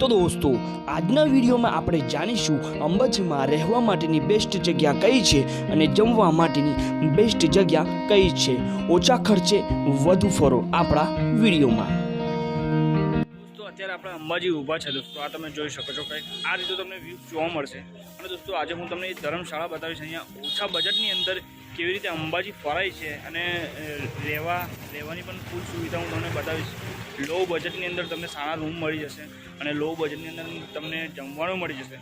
તો દોસ્તો, આજના વિડીયોમાં આપણે જાણીશું અંબાજીમાં રહેવા માટેની બેસ્ટ જગ્યા કઈ છે અને જમવા માટેની બેસ્ટ જગ્યા કઈ છે. ઓછા ખર્ચે વધુ ફરો આપણા વિડીયોમાં. અત્યારે આપણે અંબાજી ઊભા છે દોસ્તો, આ તમે જોઈ શકો છો કંઈક આ રીતે તમને વ્યૂ જોવા મળશે. અને દોસ્તો, આજે હું તમને એ ધર્મશાળા બતાવીશ. અહીંયા ઓછા બજેટની અંદર કેવી રીતે અંબાજી ફરાય છે અને રહેવા, રહેવાની પણ ફૂલ સુવિધા હું તમને બતાવીશ. લો બજેટની અંદર તમને સારા રૂમ મળી જશે અને લો બજેટની અંદર તમને જમવાનું મળી જશે.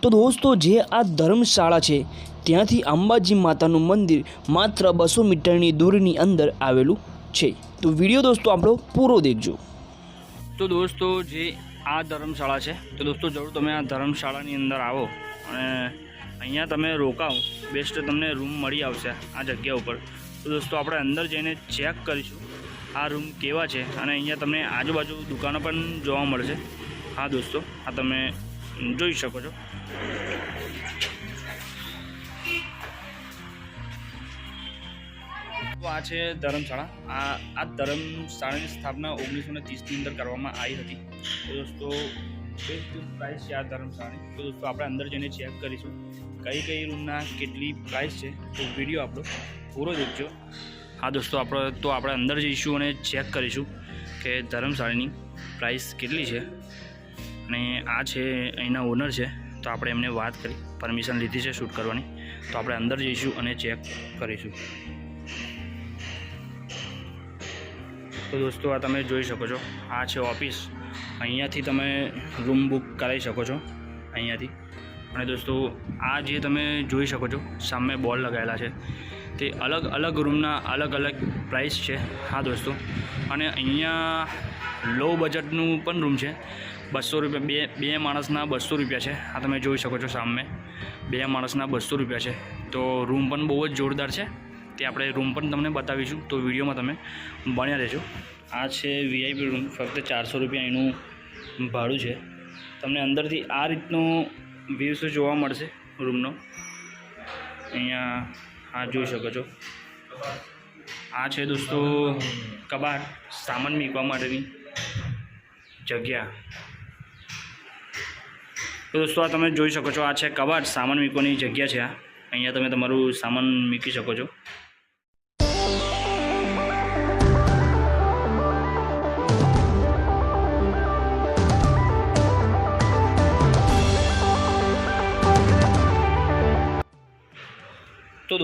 તો દોસ્તો જે આ ધર્મશાળા છે ત્યાંથી અંબાજી માતાનું મંદિર માત્ર બસો મીટરની દૂરની અંદર આવેલું છે. તો વીડિયો દોસ્તો આપણો પૂરો દેખજો. તો દોસ્તો જે આ ધર્મશાળા છે તો દોસ્તો જરૂર તમે આ ધર્મશાળાની અંદર આવો અને અહીંયા તમે રોકાઓ બેસ્ટ તમને રૂમ મળી આવશે આ જગ્યા ઉપર. તો દોસ્તો આપણે અંદર જઈને ચેક કરીશું. આ રૂમ કેવા છે? અને અહીંયા તમને આજુબાજુ દુકાનો પણ જોવા મળશે હા, દોસ્તો, આ તમે જોઈ શકો છો. આ છે ધર્મશાળા. આ આ ધર્મશાળાની સ્થાપના ઓગણીસો ને ત્રીસની અંદર કરવામાં આવી હતી. તો દોસ્તો બેસ્ટ પ્રાઇસ છે આ ધર્મશાળાની. તો દોસ્તો, આપણે અંદર જઈને ચેક કરીશું. કઈ કઈ રૂમના કેટલી પ્રાઇસ છે. તો વીડિયો આપણો પૂરો દેખજો હા દોસ્તો, આપણે તો આપણે અંદર જઈશું અને ચેક કરીશું કે ધર્મશાળાની પ્રાઇસ કેટલી છે અને આ છે અહીંના ઓનર છે, તો આપણે એમને વાત કરી પરમિશન લીધી છે શૂટ કરવાની, તો આપણે અંદર જઈશું અને ચેક કરીશું. તો દોસ્તો, આ તમે જોઈ શકો છો, આ છે ઓફિસ અહીંયાથી તમે રૂમ બુક કરાવી શકો છો, અહીંયાથી. અને દોસ્તો, આ જે તમે જોઈ શકો છો, સામે બોર્ડ લગાવેલા છે. તે અલગ અલગ રૂમના અલગ અલગ પ્રાઇસ છે. હા, દોસ્તો. અને અહીંયા લો બજેટનું પણ રૂમ છે. બસો રૂપિયા, બે બે માણસના બસો રૂપિયા છે. આ તમે જોઈ શકો છો સામે. બે માણસના બસો રૂપિયા છે. તો રૂમ પણ બહુ જ જોરદાર છે. તે આપણે રૂમ પણ તમને બતાવીશું. તો વિડીયોમાં તમે બન્યા રહેજો. આ છે વીઆઈપી રૂમ ફક્ત ચારસો રૂપિયા એનું ભાડું છે. તમને અંદરથી આ રીતનો વ્યૂઝ જોવા મળશે રૂમનો અહીંયા આ જોઈ શકો છો. આ છે દોસ્તો કબાટ સામાન મૂકવા માટેની જગ્યા. તો દોસ્તો આ તમે જોઈ શકો છો, આ છે કબાટ સામાન મૂકવાની જગ્યા છે આ. અહીંયા તમે તમારું સામાન મૂકી શકો છો.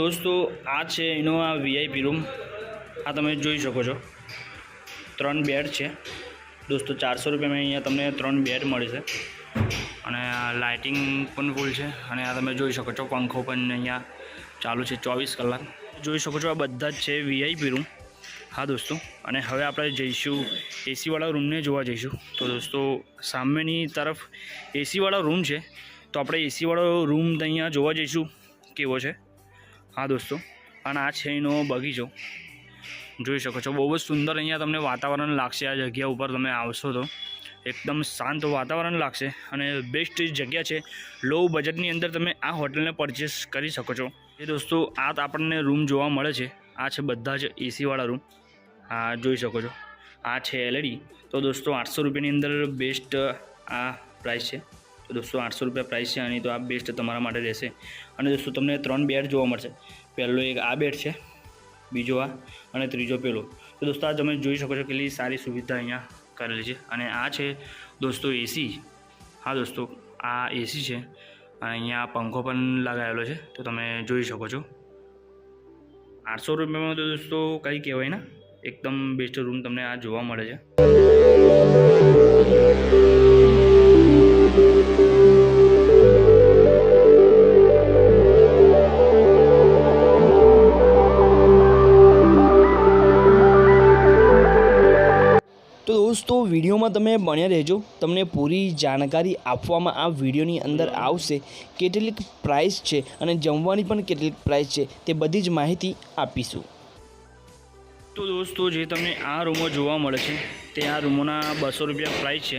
દોસ્તો, આ છે એનો આ વીઆઈપી રૂમ આ તમે જોઈ શકો છો. ત્રણ બેડ છે. દોસ્તો, ચારસો રૂપિયામાં અહીંયા તમને ત્રણ બેડ મળે છે. અને લાઇટિંગ પણ ફૂલ છે. અને આ તમે જોઈ શકો છો, પંખો પણ અહીંયા ચાલુ છે ચોવીસ કલાક. જોઈ શકો છો, આ બધા જ છે વીઆઈપી રૂમ હા, દોસ્તો. અને હવે આપણે જઈશું એસીવાળા રૂમને જોવા જઈશું. તો દોસ્તો, સામેની તરફ એસીવાળા રૂમ છે. તો આપણે એસીવાળો રૂમ અહીંયા જોવા જઈશું. કેવો છે? હા, દોસ્તો. અને આ છે એનો બગીચો. જોઈ શકો છો, બહુ જ સુંદર અહીંયા તમને વાતાવરણ લાગશે. આ જગ્યા ઉપર તમે આવશો તો એકદમ શાંત વાતાવરણ લાગશે અને બેસ્ટ જગ્યા છે. લો બજેટની અંદર તમે આ હોટલને પરચેસ કરી શકો છો. એ દોસ્તો, આ આપણને રૂમ જોવા મળે છે. આ છે બધા જ એસીવાળા રૂમ આ જોઈ શકો છો. આ છે એલઈડી તો દોસ્તો, આઠસો રૂપિયાની અંદર બેસ્ટ આ પ્રાઇસ છે. દોસ્તો આઠસો રૂપિયા પ્રાઇસ છે, આની તો આ બેસ્ટ તમારા માટે રહેશે. અને દોસ્તો તમને ત્રણ બેડ જોવા મળશે. પહેલો એક આ બેડ છે, બીજો આ અને ત્રીજો પેલો. તો દોસ્તો આ તમે જોઈ શકો છો કેટલી સારી સુવિધા અહીંયા કરેલી છે. અને આ છે દોસ્તો એસી હા દોસ્તો, આ એસી છે. અને અહીંયા પંખો પણ લગાવેલો છે, તો તમે જોઈ શકો છો. આઠસો રૂપિયામાં તો દોસ્તો કંઈ કહેવાય ને? એકદમ બેસ્ટ રૂમ તમને આ જોવા મળે છે. દોસ્તો, વિડીયોમાં તમે બન્યા રહેજો. તમને પૂરી જાણકારી આપવામાં આ વિડીયોની અંદર આવશે. કેટલીક પ્રાઇસ છે અને જમવાની પણ કેટલીક પ્રાઇસ છે. તે બધી જ માહિતી આપીશું. તો દોસ્તો, જે તમને આ રૂમો જોવા મળે છે, તે આ રૂમોના બસો રૂપિયા પ્રાઇસ છે.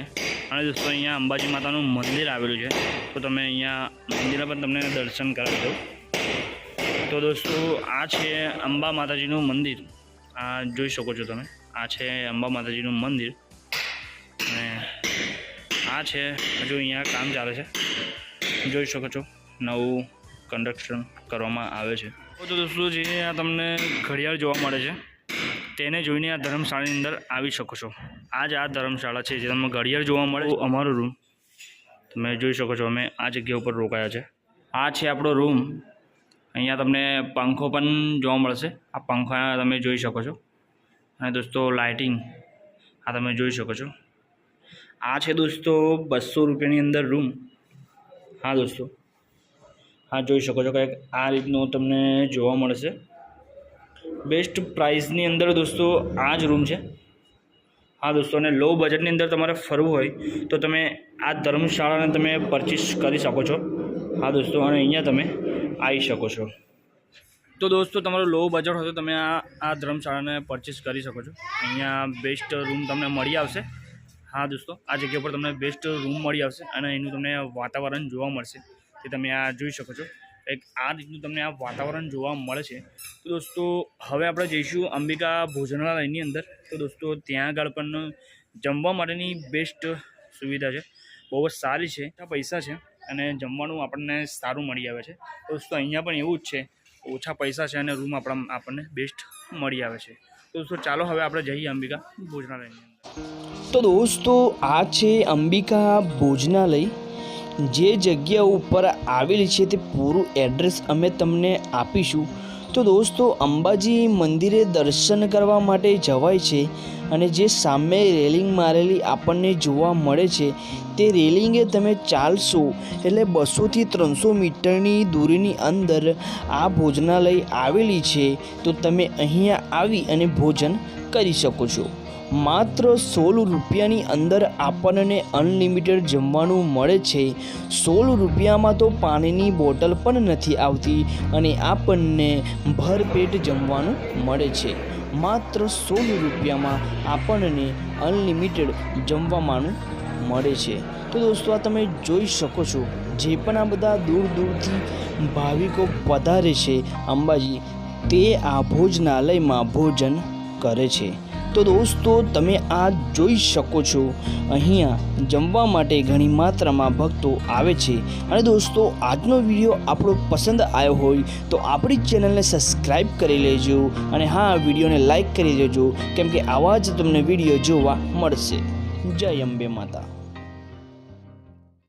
અને દોસ્તો, અહીંયા અંબાજી માતાનું મંદિર આવેલું છે. તો તમે અહીંયા મંદિરે પણ તમને દર્શન કરાવી દો તો દોસ્તો, આ છે અંબા માતાજીનું મંદિર. આ જોઈ શકો છો તમે. આ છે અંબા માતાજીનું મંદિર. આ છે, હજુ અહીંયા કામ ચાલે છે. જોઈ શકો છો, નવું કન્સ્ટ્રક્શન કરવામાં આવે છે. તો દોસ્તો, જે આ તમને ઘડિયાળ જોવા મળે છે, તેને જોઈને આ ધર્મશાળાની અંદર આવી શકો છો. આ જ આ ધર્મશાળા છે, જે તમને ઘડિયાળ જોવા મળે અમારો રૂમ તમે જોઈ શકો છો, અમે આ જગ્યા ઉપર રોકાયા છે. આ છે આપણો રૂમ અહીંયા તમને પંખો પણ જોવા મળશે. આ પંખા તમે જોઈ શકો છો. અને દોસ્તો લાઇટિંગ આ તમે જોઈ શકો છો. આ છે દોસ્તો બસો રૂપિયાની અંદર રૂમ હા દોસ્તો. હા, જોઈ શકો છો કંઈક આ રીતનો તમને જોવા મળશે. બેસ્ટ પ્રાઇસની અંદર દોસ્તો આ જ રૂમ છે. હા દોસ્તો, અને લો બજેટની અંદર તમારે ફરવું હોય તો તમે આ ધર્મશાળાને તમે પરચેસ કરી શકો છો. હા દોસ્તો, અને અહીંયા તમે આવી શકો છો. તો દોસ્તો, તમારો લો બજેટ હોય તો તમે આ આ ધર્મશાળાને પરચેસ કરી શકો છો. અહીંયા બેસ્ટ રૂમ તમને મળી આવશે. હા દોસ્તો, આ જગ્યા પર તમને બેસ્ટ રૂમ મળી આવશે અને એનું તમને વાતાવરણ જોવા મળશે. તે તમે આ જોઈ શકો છો. એક આ રીતનું તમને આ વાતાવરણ જોવા મળે છે. તો દોસ્તો, હવે આપણે જઈશું અંબિકા ભોજનાલયની અંદર. તો દોસ્તો, ત્યાં આગળ પણ જમવા માટેની બેસ્ટ સુવિધા છે. બહુ જ સારી છે. પૈસા છે અને જમવાનું આપણને સારું મળી આવે છે. તો દોસ્તો, અહીંયા પણ એવું જ છે. ઓછા પૈસા છે અને રૂમ આપણા આપણને બેસ્ટ મળી આવે છે. તો દોસ્તો, ચાલો હવે આપણે જઈએ અંબિકા ભોજનાલયની તો દોસ્તો, આ છે અંબિકા ભોજનાલય. જે જગ્યા ઉપર આવેલી છે તે પૂરું એડ્રેસ અમે તમને આપીશું. તો દોસ્તો, અંબાજી મંદિરે દર્શન કરવા માટે જવાય છે અને જે સામે રેલિંગ મારેલી આપણને જોવા મળે છે, તે રેલિંગે તમે ચાલશો એટલે બસોથી ત્રણસો મીટરની દૂરીની અંદર આ ભોજનાલય આવેલી છે. તો તમે અહીંયા આવી અને ભોજન કરી શકો છો. માત્ર સોળ રૂપિયાની અંદર આપણને અનલિમિટેડ જમવાનું મળે છે. સોળ રૂપિયામાં તો પાણીની બોટલ પણ નથી આવતી અને આપણને ભરપેટ જમવાનું મળે છે. માત્ર સોળ રૂપિયામાં આપણને અનલિમિટેડ જમવાનું મળે છે. તો દોસ્તો, આ તમે જોઈ શકો છો, જે પણ આ બધા દૂર દૂરથી ભાવિકો પધારે છે અંબાજી, તે આ ભોજનાલયમાં ભોજન કરે છે. તો દોસ્તો, તમે આ જોઈ શકો છો. અહીંયા જમવા માટે ઘણી માત્રામાં ભક્તો આવે છે. અને દોસ્તો, આજનો વીડિયો આપણો પસંદ આવ્યો હોય તો આપણી ચેનલને સબસ્ક્રાઈબ કરી લેજો અને હા વિડીયોને લાઈક કરી દેજો, કેમ કે આવા જ તમને વીડિયો જોવા મળશે. જય અંબે માતા.